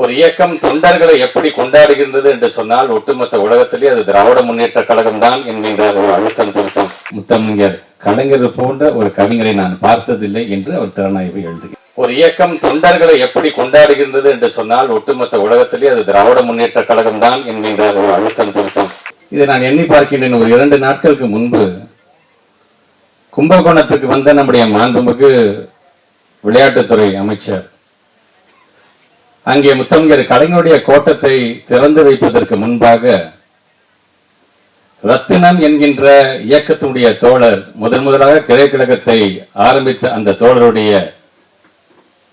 ஒரு இயக்கம் தொண்டர்களை எப்படி கொண்டாடுகின்றது என்று சொன்னால் ஒட்டுமொத்த உலகத்திலே அது திராவிட முன்னேற்ற கழகம் தான் என்கின்ற ஒரு அழுத்தம் திருத்தம். முத்தமிஞர் கலைஞர் போன்ற ஒரு கவிஞரை நான் பார்த்ததில்லை என்று அவர் திறனாய்வு எழுதுகிறார். ஒரு இயக்கம் தொண்டர்களை எப்படி கொண்டாடுகின்றது என்று சொன்னால் ஒட்டுமொத்த உலகத்திலே அது திராவிட முன்னேற்ற கழகம் தான் என்கின்ற ஒரு அழுத்தம் திருத்தம். இதை நான் எண்ணி பார்க்கின்றேன். ஒரு இரண்டு நாட்களுக்கு முன்பு கும்பகோணத்துக்கு வந்த நம்முடைய மாண்புமிகு விளையாட்டுத்துறை அமைச்சர் அங்கே முத்தமிழர் கலைஞருடைய கோட்டத்தை திறந்து வைப்பதற்கு முன்பாக ரத்தினம் என்கின்ற இயக்கத்தினுடைய தோழர் முதன் முதலாக கிளைக்கழகத்தை ஆரம்பித்த அந்த தோழருடைய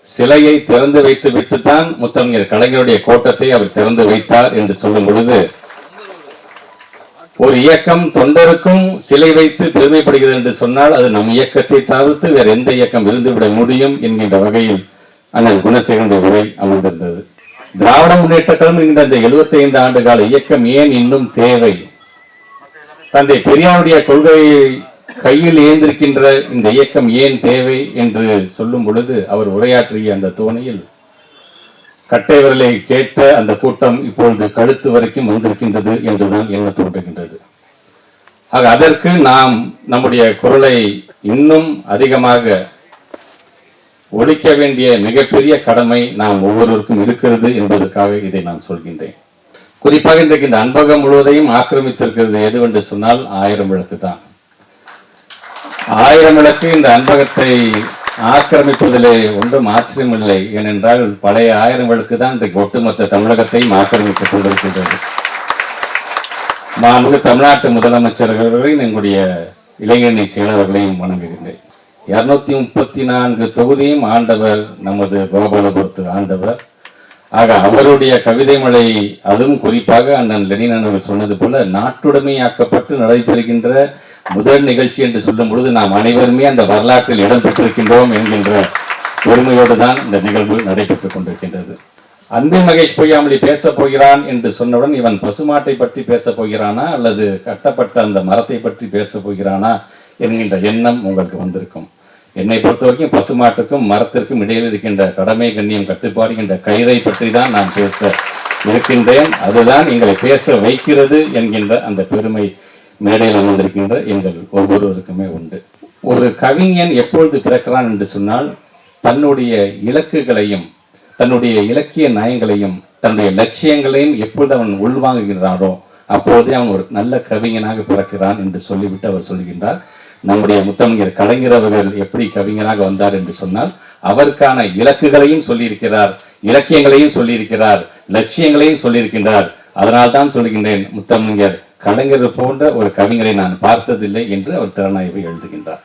சிலையை திறந்து வைத்து விட்டுத்தான் முத்தமிழர் கலைஞருடைய கோட்டத்தை அவர் திறந்து வைத்தார் என்று சொல்லும் பொழுது ஒரு இயக்கம் தொண்டருக்கும் சிலை வைத்து பெருமைப்படுகிறது என்று சொன்னால் அது நம் இயக்கத்தை தவிர்த்து வேற எந்த இயக்கம் இருந்துவிட முடியும் என்கின்ற வகையில் அண்ணன் குணசேகரனுடைய உரை அமர்ந்திருந்தது. திராவிட முன்னேற்ற கழகம் என்கிற அந்த 75 ஆண்டு கால இயக்கம் ஏன் இன்னும் தேவை? தந்தை பெரியாருடைய கொள்கையை கையில் ஏந்திருக்கின்ற இந்த இயக்கம் ஏன் தேவை என்று சொல்லும் பொழுது அவர் உரையாற்றிய அந்த தோணியில் கட்டை விரலை கேட்ட அந்த கூட்டம் இப்பொழுது கழுத்து வரைக்கும் வந்திருக்கின்றது என்றுதான் எண்ண தோன்றுகின்றது ஆக அதற்கு நாம் நம்முடைய குரலை இன்னும் அதிகமாக ஒழிக்க வேண்டிய மிகப்பெரிய கடமை நாம் ஒவ்வொருவருக்கும் இருக்கிறது என்பதற்காக இதை நான் சொல்கின்றேன். குறிப்பாக இன்றைக்கு இந்த அன்பகம் முழுவதையும் ஆக்கிரமித்திருக்கிறது எதுவென்று சொன்னால் ஆயிரம் விளக்கு தான். ஆயிரம் விளக்கு இந்த அன்பகத்தை ஆக்கிரமிப்பதிலே ஒன்றும் ஆச்சரியமில்லை ஏனென்றால் பழைய ஆயிரம் விளக்கு தான் இன்றைக்கு ஒட்டுமொத்த தமிழகத்தையும் ஆக்கிரமித்துக் கொண்டிருக்கின்றது. நான் தமிழ்நாட்டு முதலமைச்சர்களையும் எங்களுடைய இளைஞரணி செயலர்களையும் வணங்குகின்றேன். இரநூத்தி முப்பத்தி நான்கு தொகுதியும் ஆண்டவர் நமது கோபாலபுரத்து ஆண்டவர். ஆக அவருடைய கவிதை மலை அதுவும் குறிப்பாக அண்ணன் லெனின் அவர்கள் சொன்னது போல நாட்டுடைமையாக்கப்பட்டு நடைபெறுகின்ற முதல் நிகழ்ச்சி என்று சொல்லும் பொழுது நாம் அனைவருமே அந்த வரலாற்றில் இடம்பெற்றிருக்கின்றோம் என்கின்ற பெருமையோடு தான் இந்த நிகழ்வு நடைபெற்றுக் கொண்டிருக்கின்றது. அன்பில் மகேஷ் பொய்யாமொழி பேசப் போகிறான் என்று சொன்னவுடன் இவன் பசுமாட்டை பற்றி பேசப் போகிறானா அல்லது கட்டப்பட்ட அந்த மரத்தை பற்றி பேசப் போகிறானா என்கின்ற எண்ணம் உங்களுக்கு வந்திருக்கும். என்னை பொறுத்த வரைக்கும் பசுமாட்டுக்கும் மரத்திற்கும் இடையில் இருக்கின்ற கடமை கண்ணியம் கட்டுப்பாடு என்ற கயிறை பற்றி தான் நான் பேச இருக்கின்றேன். அதுதான் எங்களை பேச வைக்கிறது என்கின்ற அந்த பெருமை மேடையில் அமர்ந்திருக்கின்ற எங்கள் ஒவ்வொருவருக்குமே உண்டு. ஒரு கவிஞன் எப்பொழுது பிறக்கிறான் என்று சொன்னால் தன்னுடைய இலக்குகளையும் தன்னுடைய இலக்கிய நயங்களையும் தன்னுடைய லட்சியங்களையும் எப்பொழுது அவன் உள்வாங்குகின்றாரோ அப்போதே அவன் ஒரு நல்ல கவிஞனாக பிறக்கிறான் என்று சொல்லிவிட்டு அவர் சொல்கின்றார். நம்முடைய முத்தமிழர் கலைஞர் அவர்கள் எப்படி கவிஞராக வந்தார் என்று சொன்னால் அவருக்கான இலக்குகளையும் சொல்லியிருக்கிறார் இலக்கியங்களையும் சொல்லியிருக்கிறார் லட்சியங்களையும் சொல்லியிருக்கின்றார். அதனால் தான் சொல்கின்றேன் முத்தமிழர் கலைஞர் போன்ற ஒரு கவிஞரை நான் பார்த்ததில்லை என்று அவர் திறனாய்வை எழுதுகின்றார்.